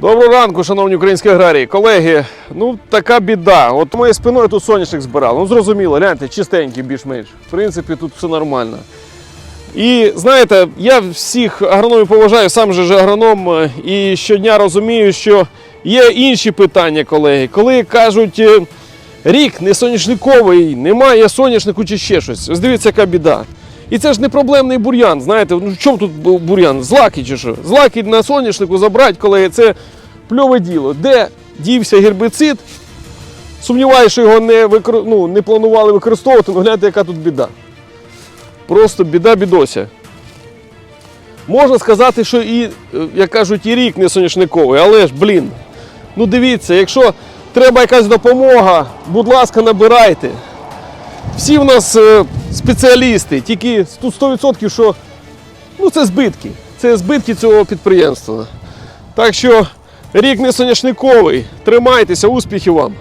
Доброго ранку, шановні українські аграрії. Колеги, ну така біда. От моєю спиною тут соняшник збирали. Ну зрозуміло, гляньте, чистенький більш-менш. В принципі, тут все нормально. І знаєте, я всіх агрономів поважаю, сам же ж агроном, і щодня розумію, що є інші питання, колеги. Коли кажуть, е, рік не соняшниковий, немає соняшнику чи ще щось. Ось дивіться, яка біда. І це ж не проблемний бур'ян. Знаєте, ну чому тут бур'ян? Злаки чи що? Злаки на соняшнику забрати, колеги, це пльове діло. Де дівся гербіцид? Сумніваюся, що його не, викор... ну, не планували використовувати, ну гляньте, яка тут біда. Просто біда бідося. Можна сказати, що і, е, як кажуть, і рік не соняшниковий, але ж, блін. Ну дивіться, якщо треба якась допомога, будь ласка, набирайте. Всі в нас е, спеціалісти, тільки тут 100%, що ну, це збитки. Це збитки цього підприємства. Так що рік не соняшниковий. Тримайтеся, успіхів вам!